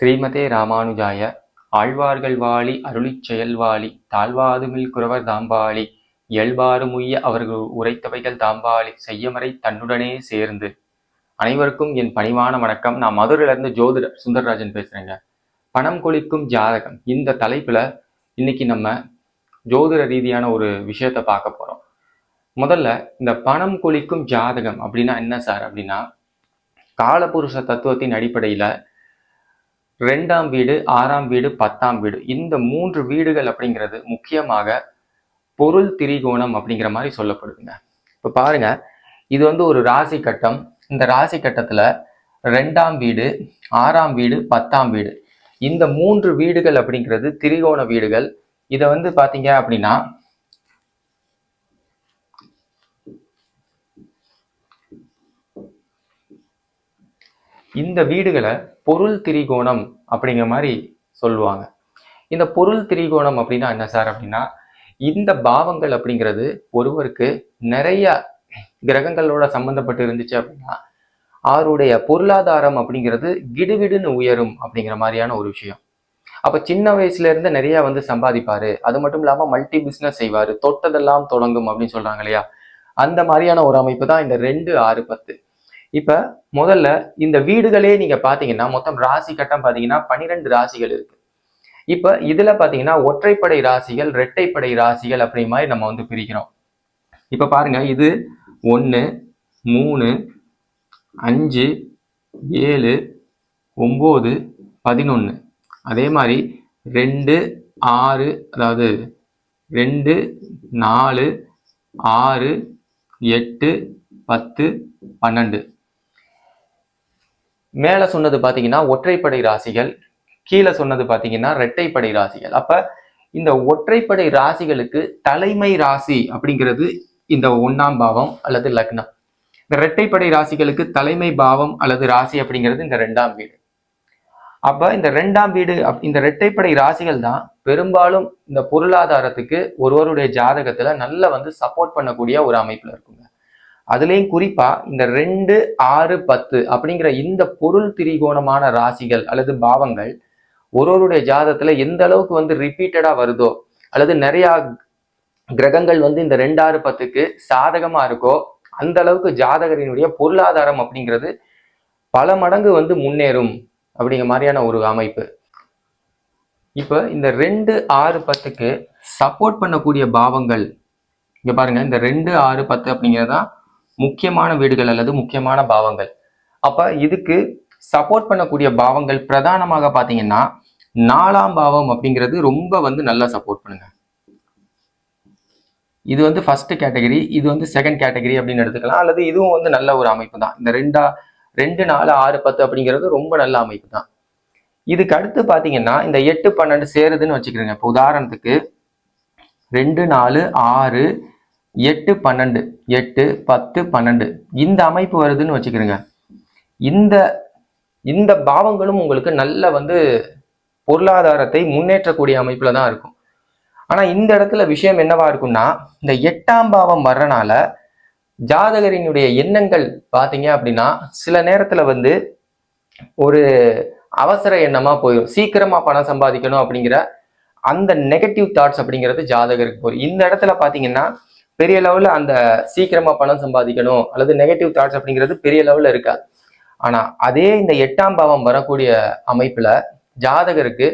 ஸ்ரீமதே ராமானுஜாய. ஆழ்வார்கள் வாழி அருளிச் செயல்வாளி தாழ்வாதுமில் குறவர் தாம்பாளி இயல்பாறு அவர்கள் உரைத்தவைகள் தாம்பாளி செய்யமறை தன்னுடனே சேர்ந்து. அனைவருக்கும் என் பணிவான வணக்கம். நான் மதுரையிலேருந்து ஜோதிடர் சுந்தரராஜன் பேசுறேங்க. பணம் கொளிக்கும் ஜாதகம். இந்த தலைப்புல இன்னைக்கு நம்ம ஜோதிட ரீதியான ஒரு விஷயத்த பார்க்க போறோம். முதல்ல இந்த பணம் கொளிக்கும் ஜாதகம் அப்படின்னா என்ன சார் அப்படின்னா காலபுருஷ தத்துவத்தின் அடிப்படையில ரெண்டாம் வீடு ஆறாம் வீடு பத்தாம் வீடு. இந்த மூன்று வீடுகள் அப்படிங்கிறது முக்கியமாக பொருள் திரிகோணம் அப்படிங்கிற மாதிரி சொல்லப்படுதுங்க. இப்போ பாருங்க இது வந்து ஒரு ராசி கட்டம். இந்த ராசி கட்டத்தில் ரெண்டாம் வீடு ஆறாம் வீடு பத்தாம் வீடு. இந்த மூன்று வீடுகள் அப்படிங்கிறது திரிகோண வீடுகள். இதை வந்து பார்த்தீங்க அப்படின்னா இந்த வீடுகளை பொருள் திரிகோணம் அப்படிங்கிற மாதிரி சொல்லுவாங்க. இந்த பொருள் திரிகோணம் அப்படின்னா என்ன சார் அப்படின்னா இந்த பாவங்கள் அப்படிங்கிறது ஒருவருக்கு நிறைய கிரகங்களோட சம்பந்தப்பட்டு இருந்துச்சு அப்படின்னா அவருடைய பொருளாதாரம் அப்படிங்கிறது கிடுகிடுன்னு உயரும் அப்படிங்கிற மாதிரியான ஒரு விஷயம். அப்போ சின்ன வயசுல இருந்து நிறைய வந்து சம்பாதிப்பாரு. அது மட்டும் இல்லாம மல்டி பிஸ்னஸ் செய்வாரு. தொட்டதெல்லாம் தொடங்கும் அப்படின்னு சொல்றாங்க இல்லையா? அந்த மாதிரியான ஒரு அமைப்பு தான் இந்த ரெண்டு ஆறு பத்து. இப்போ முதல்ல இந்த வீடுகளே நீங்கள் பார்த்தீங்கன்னா மொத்தம் ராசி கட்டம் பார்த்தீங்கன்னா பன்னிரெண்டு ராசிகள் இருக்கு. இப்போ இதில் பார்த்தீங்கன்னா ஒற்றைப்படை ராசிகள் இரட்டைப்படை ராசிகள் அப்படி மாதிரி நம்ம வந்து பிரிக்கிறோம். இப்போ பாருங்க இது ஒன்று மூணு அஞ்சு ஏழு ஒம்பது பதினொன்று அதே மாதிரி ரெண்டு ஆறு அதாவது ரெண்டு நாலு ஆறு எட்டு பத்து பன்னெண்டு. மேலே சொன்னது பார்த்தீங்கன்னா ஒற்றைப்படை ராசிகள் கீழே சொன்னது பார்த்தீங்கன்னா இரட்டைப்படை ராசிகள். அப்ப இந்த ஒற்றைப்படை ராசிகளுக்கு தலைமை ராசி அப்படிங்கிறது இந்த ஒண்ணாம் பாவம் அல்லது லக்னம். இந்த இரட்டைப்படை ராசிகளுக்கு தலைமை பாவம் அல்லது ராசி அப்படிங்கிறது இந்த ரெண்டாம் வீடு. அப்ப இந்த ரெண்டாம் வீடு அப்- இந்த இரட்டைப்படை ராசிகள் தான் பெரும்பாலும் இந்த பொருளாதாரத்துக்கு ஒருவருடைய ஜாதகத்துல நல்ல வந்து சப்போர்ட் பண்ணக்கூடிய ஒரு அமைப்புல இருக்குங்க. அதுலேயும் குறிப்பா இந்த ரெண்டு ஆறு பத்து அப்படிங்கிற இந்த பொருள் திரிகோணமான ராசிகள் அல்லது பாவங்கள் ஒருவருடைய ஜாதத்தில் எந்த அளவுக்கு வந்து ரிப்பீட்டடா வருதோ அல்லது நிறையா கிரகங்கள் வந்து இந்த ரெண்டு ஆறு பத்துக்கு சாதகமா இருக்கோ அந்த அளவுக்கு ஜாதகரினுடைய பொருளாதாரம் அப்படிங்கிறது பல மடங்கு வந்து முன்னேறும் அப்படிங்கிற மாதிரியான ஒரு அமைப்பு. இப்போ இந்த ரெண்டு ஆறு பத்துக்கு சப்போர்ட் பண்ணக்கூடிய பாவங்கள் இங்கே பாருங்கள் இந்த ரெண்டு ஆறு பத்து அப்படிங்கிறதா முக்கியமான வீடுகள் அல்லது முக்கியமான பாவங்கள். அப்ப இதுக்கு சப்போர்ட் பண்ணக்கூடிய பாவங்கள் பிரதானமாக பாத்தீங்கன்னா நாலாம் பாவம் அப்படிங்கிறது ரொம்ப வந்து நல்லா சப்போர்ட் பண்ணுங்க. இது வந்து ஃபர்ஸ்ட் கேட்டகரி இது வந்து செகண்ட் கேட்டகரி அப்படின்னு எடுத்துக்கலாம். அல்லது இதுவும் வந்து நல்ல ஒரு அமைப்பு தான். இந்த ரெண்டா ரெண்டு நாலு ஆறு பத்து அப்படிங்கிறது ரொம்ப நல்ல அமைப்பு தான். இதுக்கு அடுத்து பாத்தீங்கன்னா இந்த எட்டு பன்னெண்டு சேருதுன்னு வச்சுக்கிறேங்க. இப்போ உதாரணத்துக்கு ரெண்டு நாலு ஆறு எட்டு பன்னெண்டு எட்டு பத்து பன்னெண்டு. இந்த அமைப்பு வருதுன்னு வச்சுக்கிறேங்க. இந்த இந்த பாவங்களும் உங்களுக்கு நல்ல வந்து பொருளாதாரத்தை முன்னேற்றக்கூடிய அமைப்பில் தான் இருக்கும். ஆனால் இந்த இடத்துல விஷயம் என்னவா இருக்கும்னா இந்த எட்டாம் பாவம் வர்றனால ஜாதகரினுடைய எண்ணங்கள் பார்த்தீங்க அப்படின்னா சில நேரத்தில் வந்து ஒரு அவசர எண்ணமாக போயிடும் சீக்கிரமாக பணம் சம்பாதிக்கணும் அப்படிங்கிற அந்த நெகட்டிவ் தாட்ஸ் அப்படிங்கிறது ஜாதகருக்கு போயிடும் இந்த இடத்துல பார்த்தீங்கன்னா பெரிய லெவலில் அந்த சீக்கிரமா பணம் சம்பாதிக்கணும் அல்லது நெகட்டிவ் தாட்ஸ் அப்படிங்கிறது பெரிய லெவலில் இருக்காது. ஆனா அதே இந்த எட்டாம் பாவம் வரக்கூடிய அமைப்புல ஜாதகருக்கு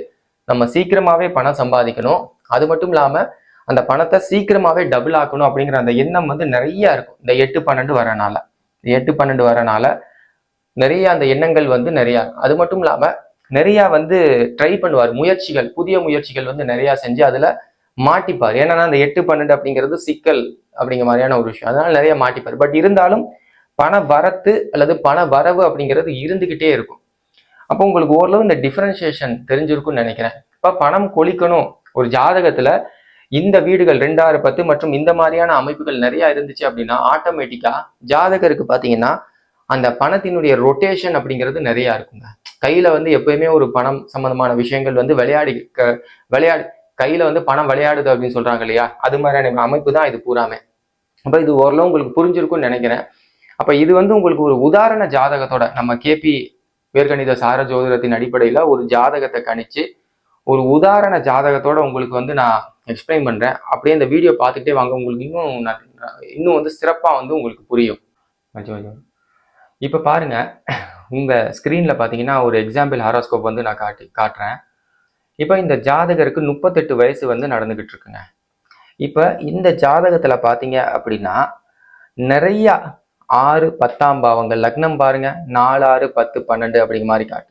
நம்ம சீக்கிரமாவே பணம் சம்பாதிக்கணும். அது மட்டும் இல்லாம அந்த பணத்தை சீக்கிரமாவே டபுள் ஆக்கணும் அப்படிங்கிற அந்த எண்ணம் வந்து நிறைய இருக்கும். இந்த எட்டு பன்னெண்டு வரனால. இந்த எட்டு பன்னெண்டு வரனால நிறைய அந்த எண்ணங்கள் வந்து நிறையா அது மட்டும் இல்லாமல் நிறையா வந்து ட்ரை பண்ணுவார். முயற்சிகள் புதிய முயற்சிகள் வந்து நிறையா செஞ்சு அதில் மாட்டிப்பார். ஏன்னா அந்த எட்டு பன்னெண்டு அப்படிங்கிறது சிக்கல் அப்படிங்கிற மாதிரியான ஒரு விஷயம். அதனால நிறைய மாட்டிப்பார். பட் இருந்தாலும் பண வரத்து அல்லது பண வரவு அப்படிங்கிறது இருந்துக்கிட்டே இருக்கும். அப்போ உங்களுக்கு ஓரளவு இந்த டிஃபரன்சியேஷன் தெரிஞ்சிருக்கும்னு நினைக்கிறேன். இப்போ பணம் கொளிக்கணும் ஒரு ஜாதகத்துல இந்த வீடுகள் ரெண்டாயிரம் பத்து மற்றும் இந்த மாதிரியான அமைப்புகள் நிறைய இருந்துச்சு அப்படின்னா ஆட்டோமேட்டிக்கா ஜாதகருக்கு பாத்தீங்கன்னா அந்த பணத்தினுடைய ரொட்டேஷன் அப்படிங்கிறது நிறைய இருக்குங்க. கையில வந்து எப்பயுமே ஒரு பணம் சம்பந்தமான விஷயங்கள் வந்து விளையாடி க- விளையாடி கையில வந்து பணம் விளையாடுது அப்படின்னு சொல்றாங்க இல்லையா? அது மாதிரியான அமைப்பு தான் இது பூராமே. அப்ப இது ஓரளவு உங்களுக்கு புரிஞ்சிருக்கும்னு நினைக்கிறேன். அப்ப இது வந்து உங்களுக்கு ஒரு உதாரண ஜாதகத்தோட நம்ம கேபி வேர்கணித சார ஜோதிடத்தின் அடிப்படையில ஒரு ஜாதகத்தை கணிச்சு ஒரு உதாரண ஜாதகத்தோட உங்களுக்கு வந்து நான் எக்ஸ்பிளைன் பண்றேன். அப்படியே இந்த வீடியோ பார்த்துட்டே வாங்க. உங்களுக்கு இன்னும் இன்னும் வந்து சிறப்பா வந்து உங்களுக்கு புரியும். கொஞ்சம் இப்போ பாருங்க உங்க ஸ்க்ரீனில் பார்த்தீங்கன்னா ஒரு எக்ஸாம்பிள் ஹாரோஸ்கோப் வந்து நான் காட்டி காட்டுறேன். இப்போ இந்த ஜாதகருக்கு முப்பத்தெட்டு வயசு வந்து நடந்துகிட்டு இருக்குங்க இப்போ இந்த ஜாதகத்துல பார்த்தீங்க அப்படின்னா நிறைய ஆறு பத்தாம் பாவங்கள் லக்னம் பாருங்க நாலு ஆறு பத்து பன்னெண்டு அப்படிங்கிற மாதிரி காட்டு.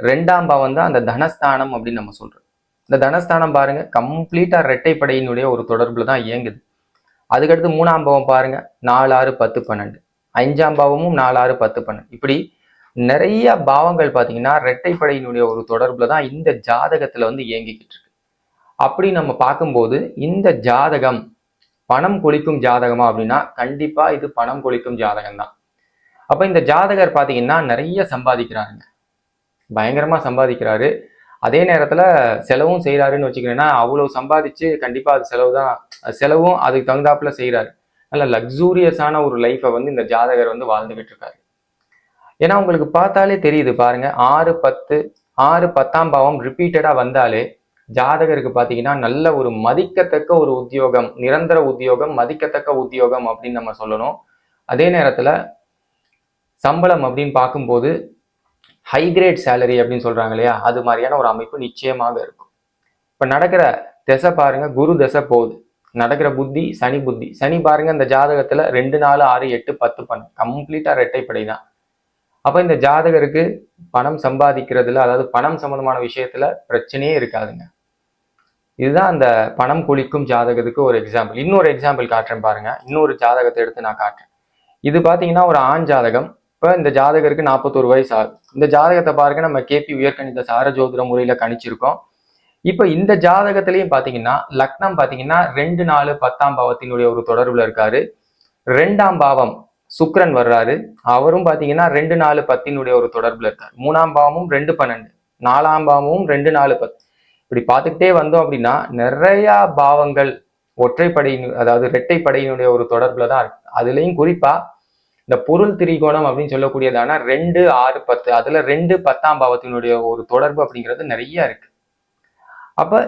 ரெண்டாம் பாவம் தான் அந்த தனஸ்தானம் அப்படின்னு நம்ம சொல்றோம். இந்த தனஸ்தானம் பாருங்க கம்ப்ளீட்டா ரெட்டைப்படையினுடைய ஒரு தொடர்புல தான் இயங்குது. அதுக்கடுத்து மூணாம் பாவம் பாருங்க நாலு ஆறு பத்து பன்னெண்டு. அஞ்சாம் பாவமும் நாலு ஆறு பத்து பன்னெண்டு. இப்படி நிறைய பாவங்கள் பார்த்தீங்கன்னா ரெட்டைப்படையினுடைய ஒரு தொடர்புல தான் இந்த ஜாதகத்துல வந்து இயங்கிக்கிட்டு இருக்கு. அப்படி நம்ம பார்க்கும்போது இந்த ஜாதகம் பணம் கொளிக்கும் ஜாதகமா அப்படின்னா கண்டிப்பா இது பணம் கொளிக்கும் ஜாதகம் தான். அப்ப இந்த ஜாதகர் பார்த்தீங்கன்னா நிறைய சம்பாதிக்கிறாருங்க. பயங்கரமா சம்பாதிக்கிறாரு. அதே நேரத்துல செலவும் செய்கிறாருன்னு வச்சுக்கிறேன்னா அவ்வளவு சம்பாதிச்சு கண்டிப்பா அது செலவு தான் செலவும் அதுக்கு தகுந்தாப்புல செய்கிறாரு நல்ல லக்ஸூரியஸான ஒரு லைஃப்பை வந்து இந்த ஜாதகர் வந்து வாழ்ந்துகிட்டு இருக்காரு. ஏன்னா உங்களுக்கு பார்த்தாலே தெரியுது பாருங்க ஆறு பத்து ஆறு பத்தாம் பாவம் ரிப்பீட்டடா வந்தாலே ஜாதகருக்கு பார்த்தீங்கன்னா நல்ல ஒரு மதிக்கத்தக்க ஒரு உத்தியோகம் நிரந்தர உத்தியோகம் மதிக்கத்தக்க உத்தியோகம் அப்படின்னு நம்ம சொல்லணும். அதே நேரத்துல சம்பளம் அப்படின்னு பார்க்கும்போது ஹை கிரேட் சேலரி அப்படின்னு சொல்றாங்க இல்லையா? அது மாதிரியான ஒரு அமைப்பு நிச்சயமாக இருக்கும். இப்ப நடக்கிற திசை பாருங்க குரு திசை போகுது. நடக்கிற புத்தி சனி புத்தி. சனி பாருங்க இந்த ஜாதகத்துல ரெண்டு நாலு ஆறு எட்டு பத்து பன்னெண்டு. கம்ப்ளீட்டா ரெட்டைப்படை தான். அப்போ இந்த ஜாதகருக்கு பணம் சம்பாதிக்கிறதுல அதாவது பணம் சம்பந்தமான விஷயத்துல பிரச்சனையே இருக்காதுங்க. இதுதான் அந்த பணம் குளிக்கும் ஜாதகத்துக்கு ஒரு எக்ஸாம்பிள் இன்னொரு எக்ஸாம்பிள் காட்டுறேன் பாருங்க. இன்னொரு ஜாதகத்தை எடுத்து நான் காட்டுறேன். இது பார்த்தீங்கன்னா ஒரு ஆண் ஜாதகம். இப்போ இந்த ஜாதகருக்கு நாற்பத்தோரு வயசு ஆகுது. இந்த ஜாதகத்தை பாருங்க நம்ம கேபி உயர்கணித சார ஜோதிட முறையில கணிச்சிருக்கோம். இப்போ இந்த ஜாதகத்திலையும் பார்த்தீங்கன்னா லக்னம் பார்த்தீங்கன்னா ரெண்டு நாலு பத்தாம் பாவத்தினுடைய ஒரு தொடர்பில் இருக்காரு. ரெண்டாம் பாவம் சுக்ரன் வர்றாரு. அவரும் பார்த்தீங்கன்னா ரெண்டு நாலு பத்தினுடைய ஒரு தொடர்பில் இருக்கார். மூணாம் பாவமும் ரெண்டு பன்னெண்டு. நாலாம் பாவமும் ரெண்டு நாலு பத்து. இப்படி பார்த்துக்கிட்டே வந்தோம் அப்படின்னா நிறைய பாவங்கள் ஒற்றைப்படையின் அதாவது இரட்டைப்படையினுடைய ஒரு தொடர்பில் தான் இருக்கு. அதுலேயும் குறிப்பாக இந்த பொருள் திரிகோணம் அப்படின்னு சொல்லக்கூடியதான ரெண்டு ஆறு பத்து அதில் ரெண்டு பத்தாம் பாவத்தினுடைய ஒரு தொடர்பு அப்படிங்கிறது நிறைய இருக்கு. அப்போ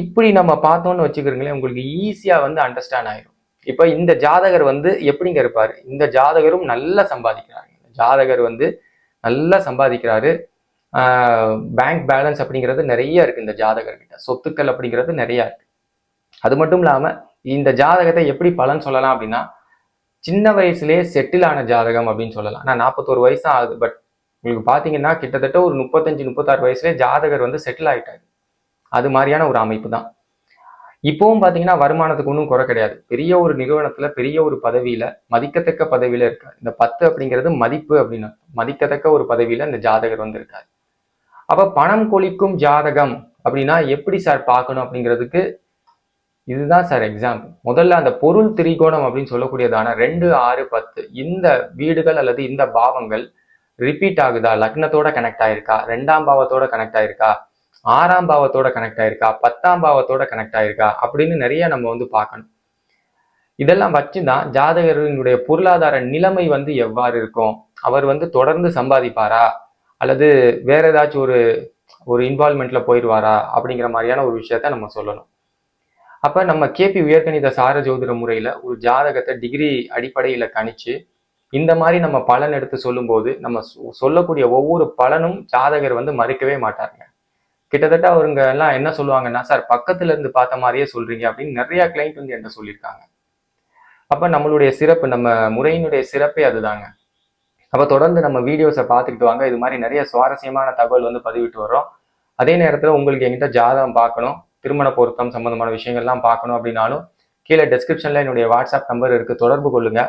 இப்படி நம்ம பார்த்தோம்னு வச்சுக்கிறீங்களேன் உங்களுக்கு ஈஸியாக வந்து அண்டர்ஸ்டாண்ட் ஆயிரும். இப்போ இந்த ஜாதகர் வந்து எப்படிங்க இருப்பார்? இந்த ஜாதகரும் நல்லா சம்பாதிக்கிறாங்க ஜாதகர் வந்து நல்லா சம்பாதிக்கிறாரு. பேங்க் பேலன்ஸ் அப்படிங்கிறது நிறைய இருக்கு இந்த ஜாதகர்கிட்ட. சொத்துக்கள் அப்படிங்கிறது நிறைய இருக்கு. அது மட்டும் இல்லாம இந்த ஜாதகத்தை எப்படி பலன் சொல்லலாம் அப்படின்னா சின்ன வயசுலயே செட்டில் ஆன ஜாதகம் அப்படின்னு சொல்லலாம். நான் நாற்பத்தோரு வயசு ஆகுது பட் உங்களுக்கு பாத்தீங்கன்னா கிட்டத்தட்ட ஒரு முப்பத்தஞ்சு முப்பத்தாறு வயசுலேயே ஜாதகர் வந்து செட்டில் ஆயிட்டாரு. அது மாதிரியான ஒரு அமைப்பு தான். இப்போவும் பார்த்தீங்கன்னா வருமானத்துக்கு ஒன்றும் குறை கிடையாது. பெரிய ஒரு நிறுவனத்தில் பெரிய ஒரு பதவியில் மதிக்கத்தக்க பதவியில் இருக்கார். இந்த பத்து அப்படிங்கிறது மதிப்பு அப்படின்னு மதிக்கத்தக்க ஒரு பதவியில் இந்த ஜாதகர் வந்து அப்போ பணம் கொளிக்கும் ஜாதகம் அப்படின்னா எப்படி சார் பார்க்கணும் அப்படிங்கிறதுக்கு இதுதான் சார் எக்ஸாம்பிள் முதல்ல அந்த பொருள் திரிகோணம் அப்படின்னு சொல்லக்கூடியதான ரெண்டு ஆறு பத்து இந்த வீடுகள் அல்லது இந்த பாவங்கள் ரிப்பீட் ஆகுதா? லக்னத்தோட கனெக்ட் ஆயிருக்கா? ரெண்டாம் பாவத்தோட கனெக்ட் ஆயிருக்கா? ஆறாம் பாவத்தோட கனெக்ட் ஆயிருக்கா? பத்தாம் பாவத்தோட கனெக்ட் ஆயிருக்கா? அப்படின்னு நிறைய நம்ம வந்து பார்க்கணும். இதெல்லாம் வச்சுதான் ஜாதகரினுடைய பொருளாதார நிலைமை வந்து எவ்வாறு இருக்கும்? அவர் வந்து தொடர்ந்து சம்பாதிப்பாரா? அல்லது வேற ஏதாச்சும் ஒரு ஒரு இன்வால்மெண்ட்ல போயிடுவாரா? அப்படிங்கிற மாதிரியான ஒரு விஷயத்த நம்ம சொல்லணும். அப்ப நம்ம கேபி உயர்கணித சார ஜோதிட முறையில ஒரு ஜாதகத்தை டிகிரி அடிப்படையில கணிச்சு இந்த மாதிரி நம்ம பலன் எடுத்து சொல்லும்போது நம்ம சொ- சொல்லக்கூடிய ஒவ்வொரு பலனும் ஜாதகர் வந்து மறுக்கவே மாட்டாருங்க. கிட்டத்தட்ட அவருங்க எல்லாம் என்ன சொல்லுவாங்கன்னா சார் பக்கத்துல இருந்து பார்த்த மாதிரியே சொல்றீங்க அப்படின்னு நிறைய கிளைண்ட் வந்து என்கிட்ட சொல்லியிருக்காங்க. அப்ப நம்மளுடைய சிறப்பு நம்ம முறையினுடைய சிறப்பே அதுதாங்க. அப்ப தொடர்ந்து நம்ம வீடியோஸை பார்த்துக்கிட்டு வாங்க. இது மாதிரி நிறைய சுவாரஸ்யமான தகவல் வந்து பதிவிட்டு வர்றோம். அதே நேரத்தில் உங்களுக்கு எங்கிட்ட ஜாதகம் பார்க்கணும் திருமண பொருத்தம் சம்பந்தமான விஷயங்கள்லாம் பார்க்கணும் அப்படின்னாலும் கீழே டெஸ்கிரிப்ஷன்ல என்னுடைய வாட்ஸ்அப் நம்பர் இருக்கு. தொடர்பு கொள்ளுங்க.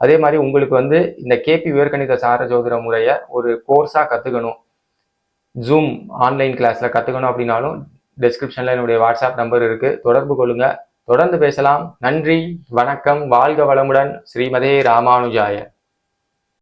அதே மாதிரி உங்களுக்கு வந்து இந்த கேபி உயர்கணித சார ஜோதிட முறையை ஒரு கோர்ஸா கத்துக்கணும். ஜூம் ஆன்லைன் கிளாஸில் கற்றுக்கணும் அப்படின்னாலும் டிஸ்கிரிப்ஷனில் என்னுடைய வாட்ஸ்அப் நம்பர் இருக்குது தொடர்பு கொள்ளுங்கள் தொடர்ந்து பேசலாம். நன்றி. வணக்கம். வாழ்க வளமுடன். ஸ்ரீமதே ராமானுஜாய.